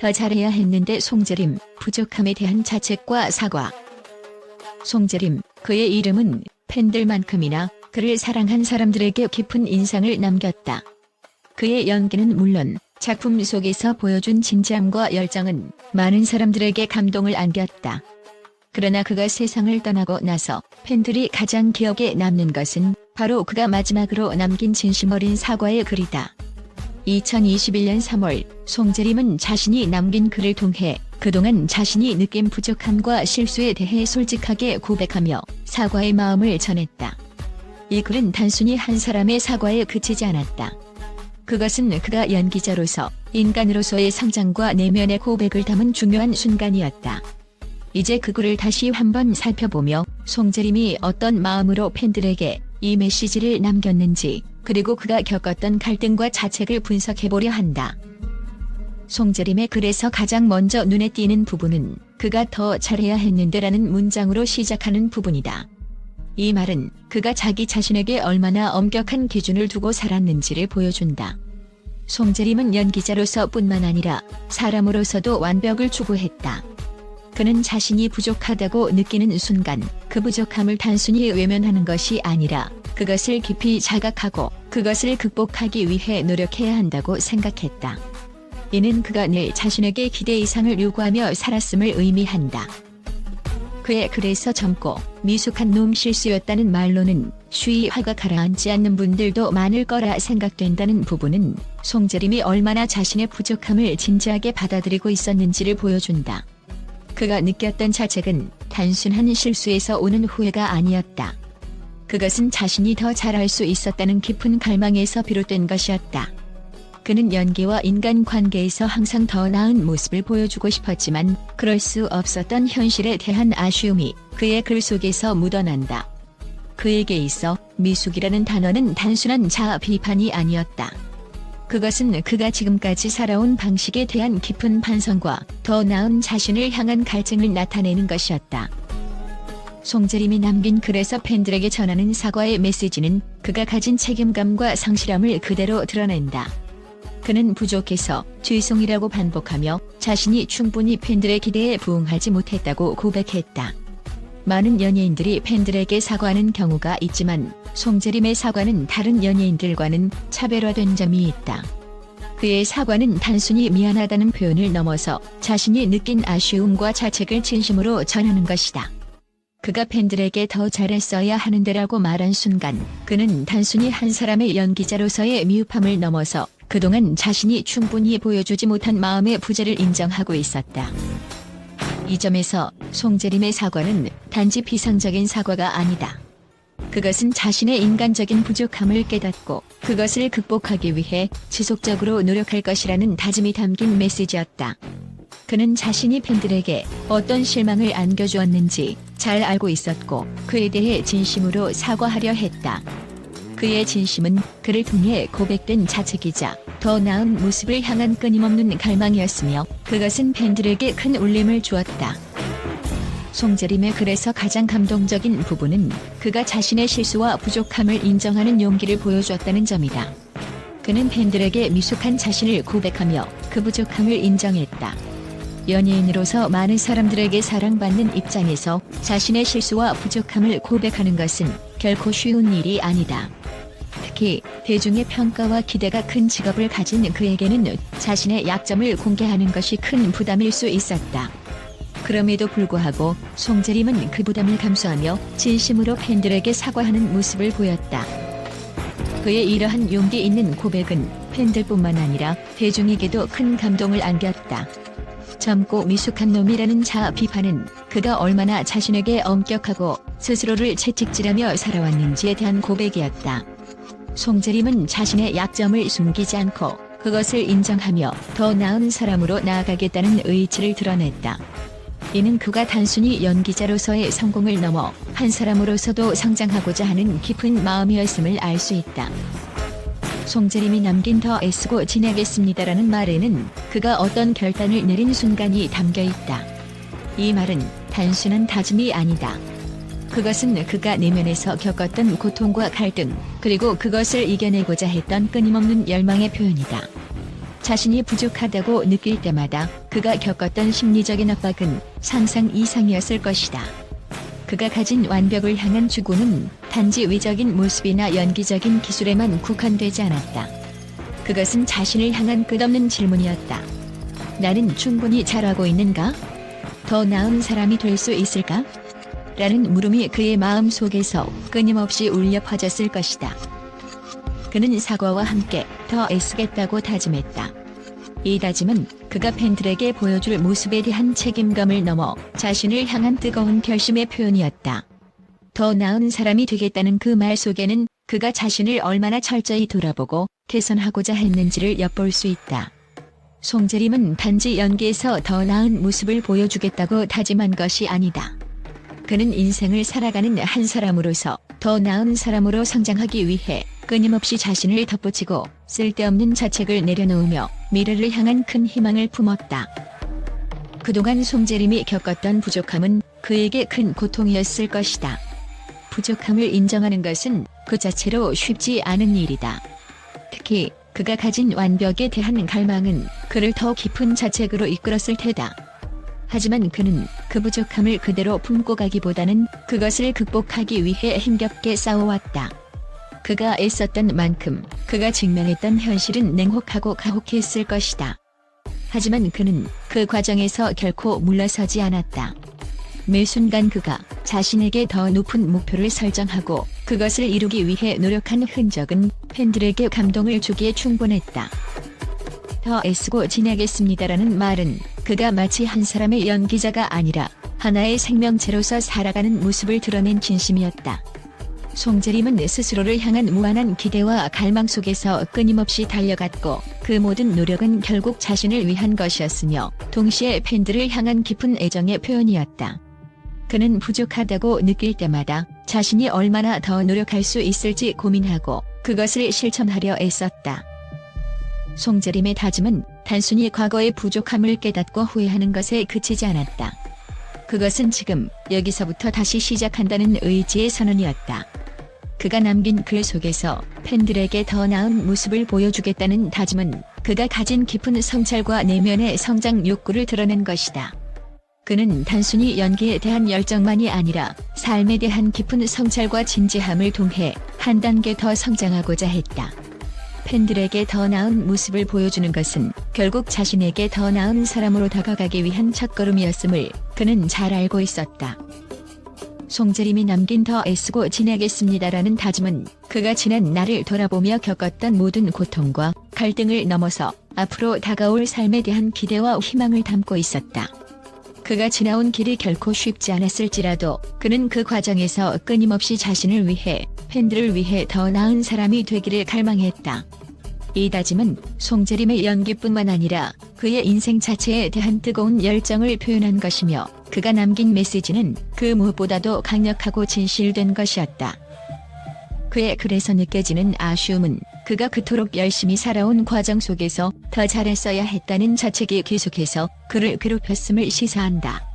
더 잘해야 했는데 송재림, 부족함에 대한 자책과 사과. 송재림, 그의 이름은 팬들만큼이나 그를 사랑한 사람들에게 깊은 인상을 남겼다. 그의 연기는 물론 작품 속에서 보여준 진지함과 열정은 많은 사람들에게 감동을 안겼다. 그러나 그가 세상을 떠나고 나서 팬들이 가장 기억에 남는 것은 바로 그가 마지막으로 남긴 진심 어린 사과의 글이다. 2021년 3월 송재림은 자신이 남긴 글을 통해 그동안 자신이 느낀 부족함과 실수에 대해 솔직하게 고백하며 사과의 마음을 전했다. 이 글은 단순히 한 사람의 사과에 그치지 않았다. 그것은 그가 연기자로서 인간으로서의 성장과 내면의 고백을 담은 중요한 순간이었다. 이제 그 글을 다시 한번 살펴보며 송재림이 어떤 마음으로 팬들에게 이 메시지를 남겼는지 그리고 그가 겪었던 갈등과 자책을 분석해보려 한다. 송재림의 글에서 가장 먼저 눈에 띄는 부분은 그가 더 잘해야 했는데라는 문장으로 시작하는 부분이다. 이 말은 그가 자기 자신에게 얼마나 엄격한 기준을 두고 살았는지를 보여준다. 송재림은 연기자로서 뿐만 아니라 사람으로서도 완벽을 추구했다. 그는 자신이 부족하다고 느끼는 순간 그 부족함을 단순히 외면하는 것이 아니라 그것을 깊이 자각하고 그것을 극복하기 위해 노력해야 한다고 생각했다. 이는 그가 늘 자신에게 기대 이상을 요구하며 살았음을 의미한다. 그의 글에서 젊고 미숙한 놈 실수였다는 말로는 쉬이 화가 가라앉지 않는 분들도 많을 거라 생각된다는 부분은 송재림이 얼마나 자신의 부족함을 진지하게 받아들이고 있었는지를 보여준다. 그가 느꼈던 자책은 단순한 실수에서 오는 후회가 아니었다. 그것은 자신이 더 잘할 수 있었다는 깊은 갈망에서 비롯된 것이었다. 그는 연기와 인간 관계에서 항상 더 나은 모습을 보여주고 싶었지만 그럴 수 없었던 현실에 대한 아쉬움이 그의 글 속에서 묻어난다. 그에게 있어 미숙이라는 단어는 단순한 자아 비판이 아니었다. 그것은 그가 지금까지 살아온 방식에 대한 깊은 반성과 더 나은 자신을 향한 갈증을 나타내는 것이었다. 송재림이 남긴 글에서 팬들에게 전하는 사과의 메시지는 그가 가진 책임감과 상실함을 그대로 드러낸다. 그는 부족해서 죄송이라고 반복하며 자신이 충분히 팬들의 기대에 부응하지 못했다고 고백했다. 많은 연예인들이 팬들에게 사과하는 경우가 있지만 송재림의 사과는 다른 연예인들과는 차별화된 점이 있다. 그의 사과는 단순히 미안하다는 표현을 넘어서 자신이 느낀 아쉬움과 자책을 진심으로 전하는 것이다. 그가 팬들에게 더 잘했어야 하는데라고 말한 순간 그는 단순히 한 사람의 연기자로서의 미흡함을 넘어서 그동안 자신이 충분히 보여주지 못한 마음의 부재를 인정하고 있었다. 이 점에서 송재림의 사과는 단지 비상적인 사과가 아니다. 그것은 자신의 인간적인 부족함을 깨닫고 그것을 극복하기 위해 지속적으로 노력할 것이라는 다짐이 담긴 메시지였다. 그는 자신이 팬들에게 어떤 실망을 안겨주었는지 잘 알고 있었고 그에 대해 진심으로 사과하려 했다. 그의 진심은 그를 통해 고백된 자책이자 더 나은 모습을 향한 끊임없는 갈망이었으며 그것은 팬들에게 큰 울림을 주었다. 송재림의 글에서 가장 감동적인 부분은 그가 자신의 실수와 부족함을 인정하는 용기를 보여주었다는 점이다. 그는 팬들에게 미숙한 자신을 고백하며 그 부족함을 인정했다. 연예인으로서 많은 사람들에게 사랑받는 입장에서 자신의 실수와 부족함을 고백하는 것은 결코 쉬운 일이 아니다. 특히 대중의 평가와 기대가 큰 직업을 가진 그에게는 자신의 약점을 공개하는 것이 큰 부담일 수 있었다. 그럼에도 불구하고 송재림은 그 부담을 감수하며 진심으로 팬들에게 사과하는 모습을 보였다. 그의 이러한 용기 있는 고백은 팬들뿐만 아니라 대중에게도 큰 감동을 안겼다. 젊고 미숙한 놈이라는 자아 비판은 그가 얼마나 자신에게 엄격하고 스스로를 채찍질하며 살아왔는지에 대한 고백이었다. 송재림은 자신의 약점을 숨기지 않고 그것을 인정하며 더 나은 사람으로 나아가겠다는 의지를 드러냈다. 이는 그가 단순히 연기자로서의 성공을 넘어 한 사람으로서도 성장하고자 하는 깊은 마음이었음을 알 수 있다. 송재림이 남긴 더 애쓰고 지내겠습니다라는 말에는 그가 어떤 결단을 내린 순간이 담겨 있다. 이 말은 단순한 다짐이 아니다. 그것은 그가 내면에서 겪었던 고통과 갈등, 그리고 그것을 이겨내고자 했던 끊임없는 열망의 표현이다. 자신이 부족하다고 느낄 때마다 그가 겪었던 심리적인 압박은 상상 이상이었을 것이다. 그가 가진 완벽을 향한 추구는 단지 외적인 모습이나 연기적인 기술에만 국한되지 않았다. 그것은 자신을 향한 끝없는 질문이었다. 나는 충분히 잘하고 있는가? 더 나은 사람이 될 수 있을까? 라는 물음이 그의 마음 속에서 끊임없이 울려 퍼졌을 것이다. 그는 사과와 함께 더 애쓰겠다고 다짐했다. 이 다짐은 그가 팬들에게 보여줄 모습에 대한 책임감을 넘어 자신을 향한 뜨거운 결심의 표현이었다. 더 나은 사람이 되겠다는 그 말 속에는 그가 자신을 얼마나 철저히 돌아보고 개선하고자 했는지를 엿볼 수 있다. 송재림은 단지 연기에서 더 나은 모습을 보여주겠다고 다짐한 것이 아니다. 그는 인생을 살아가는 한 사람으로서 더 나은 사람으로 성장하기 위해 끊임없이 자신을 덧붙이고 쓸데없는 자책을 내려놓으며 미래를 향한 큰 희망을 품었다. 그동안 송재림이 겪었던 부족함은 그에게 큰 고통이었을 것이다. 부족함을 인정하는 것은 그 자체로 쉽지 않은 일이다. 특히 그가 가진 완벽에 대한 갈망은 그를 더 깊은 자책으로 이끌었을 테다. 하지만 그는 그 부족함을 그대로 품고 가기보다는 그것을 극복하기 위해 힘겹게 싸워왔다. 그가 애썼던 만큼 그가 직면했던 현실은 냉혹하고 가혹했을 것이다. 하지만 그는 그 과정에서 결코 물러서지 않았다. 매 순간 그가 자신에게 더 높은 목표를 설정하고 그것을 이루기 위해 노력한 흔적은 팬들에게 감동을 주기에 충분했다. 더 애쓰고 지내겠습니다라는 말은 그가 마치 한 사람의 연기자가 아니라 하나의 생명체로서 살아가는 모습을 드러낸 진심이었다. 송재림은 스스로를 향한 무한한 기대와 갈망 속에서 끊임없이 달려갔고 그 모든 노력은 결국 자신을 위한 것이었으며 동시에 팬들을 향한 깊은 애정의 표현이었다. 그는 부족하다고 느낄 때마다 자신이 얼마나 더 노력할 수 있을지 고민하고 그것을 실천하려 애썼다. 송재림의 다짐은 단순히 과거의 부족함을 깨닫고 후회하는 것에 그치지 않았다. 그것은 지금 여기서부터 다시 시작한다는 의지의 선언이었다. 그가 남긴 글 속에서 팬들에게 더 나은 모습을 보여주겠다는 다짐은 그가 가진 깊은 성찰과 내면의 성장 욕구를 드러낸 것이다. 그는 단순히 연기에 대한 열정만이 아니라 삶에 대한 깊은 성찰과 진지함을 통해 한 단계 더 성장하고자 했다. 팬들에게 더 나은 모습을 보여주는 것은 결국 자신에게 더 나은 사람으로 다가가기 위한 첫걸음이었음을 그는 잘 알고 있었다. 송재림이 남긴 더 애쓰고 지내겠습니다라는 다짐은 그가 지난 날을 돌아보며 겪었던 모든 고통과 갈등을 넘어서 앞으로 다가올 삶에 대한 기대와 희망을 담고 있었다. 그가 지나온 길이 결코 쉽지 않았을지라도 그는 그 과정에서 끊임없이 자신을 위해 팬들을 위해 더 나은 사람이 되기를 갈망했다. 이 다짐은 송재림의 연기뿐만 아니라 그의 인생 자체에 대한 뜨거운 열정을 표현한 것이며 그가 남긴 메시지는 그 무엇보다도 강력하고 진실된 것이었다. 그의 글에서 느껴지는 아쉬움은 그가 그토록 열심히 살아온 과정 속에서 더 잘했어야 했다는 자책이 계속해서 그를 괴롭혔음을 시사한다.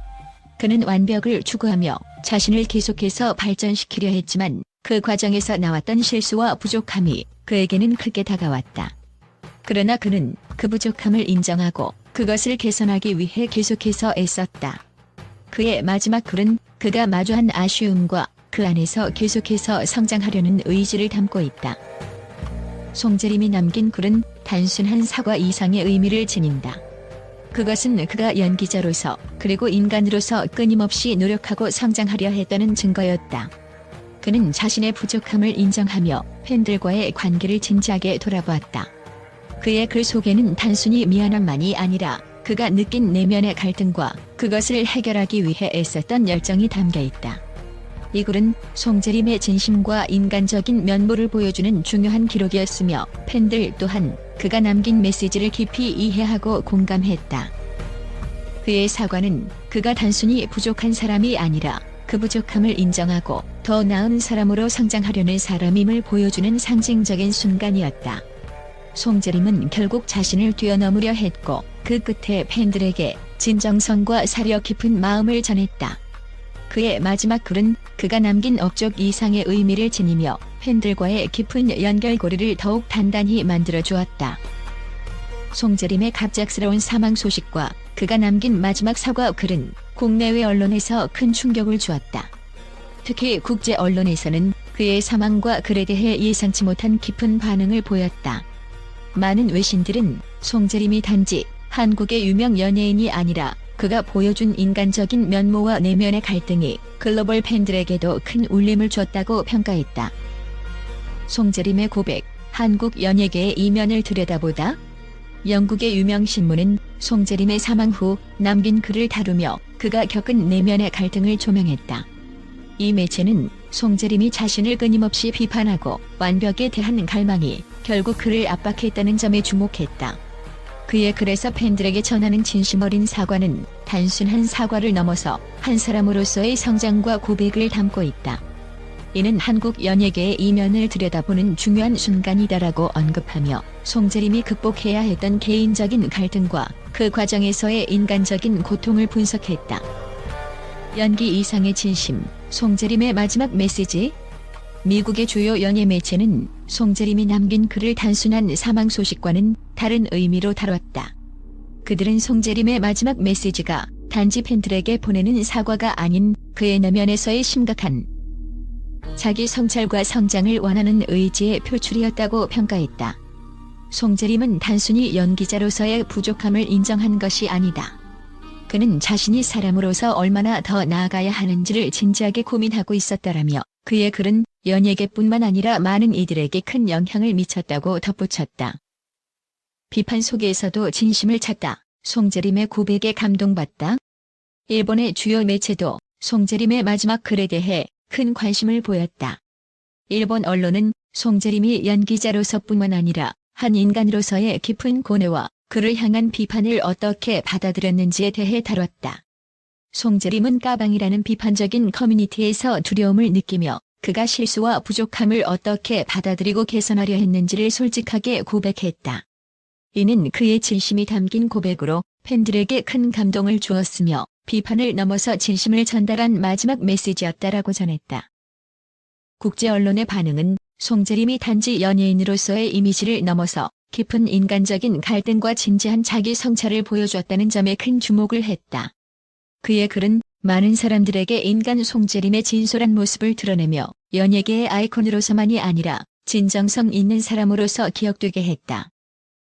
그는 완벽을 추구하며 자신을 계속해서 발전시키려 했지만 그 과정에서 나왔던 실수와 부족함이 그에게는 크게 다가왔다. 그러나 그는 그 부족함을 인정하고 그것을 개선하기 위해 계속해서 애썼다. 그의 마지막 글은 그가 마주한 아쉬움과 그 안에서 계속해서 성장하려는 의지를 담고 있다. 송재림이 남긴 글은 단순한 사과 이상의 의미를 지닌다. 그것은 그가 연기자로서 그리고 인간으로서 끊임없이 노력하고 성장하려 했다는 증거였다. 그는 자신의 부족함을 인정하며 팬들과의 관계를 진지하게 돌아보았다. 그의 글 속에는 단순히 미안함만이 아니라 그가 느낀 내면의 갈등과 그것을 해결하기 위해 애썼던 열정이 담겨 있다. 이 글은 송재림의 진심과 인간적인 면모를 보여주는 중요한 기록이었으며 팬들 또한 그가 남긴 메시지를 깊이 이해하고 공감했다. 그의 사과는 그가 단순히 부족한 사람이 아니라 그 부족함을 인정하고 더 나은 사람으로 성장하려는 사람임을 보여주는 상징적인 순간이었다. 송재림은 결국 자신을 뛰어넘으려 했고 그 끝에 팬들에게 진정성과 사려 깊은 마음을 전했다. 그의 마지막 글은 그가 남긴 업적 이상의 의미를 지니며 팬들과의 깊은 연결고리를 더욱 단단히 만들어 주었다. 송재림의 갑작스러운 사망 소식과 그가 남긴 마지막 사과 글은 국내외 언론에서 큰 충격을 주었다. 특히 국제 언론에서는 그의 사망과 글에 대해 예상치 못한 깊은 반응을 보였다. 많은 외신들은 송재림이 단지 한국의 유명 연예인이 아니라 그가 보여준 인간적인 면모와 내면의 갈등이 글로벌 팬들에게도 큰 울림을 줬다고 평가했다. 송재림의 고백, 한국 연예계의 이면을 들여다보다 영국의 유명 신문은 송재림의 사망 후 남긴 글을 다루며 그가 겪은 내면의 갈등을 조명했다. 이 매체는 송재림이 자신을 끊임없이 비판하고 완벽에 대한 갈망이 결국 그를 압박했다는 점에 주목했다. 그의 글에서 팬들에게 전하는 진심 어린 사과는 단순한 사과를 넘어서 한 사람으로서의 성장과 고백을 담고 있다. 이는 한국 연예계의 이면을 들여다보는 중요한 순간이다라고 언급하며 송재림이 극복해야 했던 개인적인 갈등과 그 과정에서의 인간적인 고통을 분석했다. 연기 이상의 진심, 송재림의 마지막 메시지? 미국의 주요 연예 매체는 송재림이 남긴 글을 단순한 사망 소식과는 다른 의미로 다뤘다. 그들은 송재림의 마지막 메시지가 단지 팬들에게 보내는 사과가 아닌 그의 내면에서의 심각한 자기 성찰과 성장을 원하는 의지의 표출이었다고 평가했다. 송재림은 단순히 연기자로서의 부족함을 인정한 것이 아니다. 그는 자신이 사람으로서 얼마나 더 나아가야 하는지를 진지하게 고민하고 있었다라며 그의 글은 연예계뿐만 아니라 많은 이들에게 큰 영향을 미쳤다고 덧붙였다. 비판 속에서도 진심을 찾다. 송재림의 고백에 감동받다. 일본의 주요 매체도 송재림의 마지막 글에 대해 큰 관심을 보였다. 일본 언론은 송재림이 연기자로서뿐만 아니라 한 인간으로서의 깊은 고뇌와 그를 향한 비판을 어떻게 받아들였는지에 대해 다뤘다. 송재림은 까방이라는 비판적인 커뮤니티에서 두려움을 느끼며 그가 실수와 부족함을 어떻게 받아들이고 개선하려 했는지를 솔직하게 고백했다. 이는 그의 진심이 담긴 고백으로 팬들에게 큰 감동을 주었으며 비판을 넘어서 진심을 전달한 마지막 메시지였다라고 전했다. 국제 언론의 반응은 송재림이 단지 연예인으로서의 이미지를 넘어서 깊은 인간적인 갈등과 진지한 자기 성찰을 보여줬다는 점에 큰 주목을 했다. 그의 글은 많은 사람들에게 인간 송재림의 진솔한 모습을 드러내며 연예계의 아이콘으로서만이 아니라 진정성 있는 사람으로서 기억되게 했다.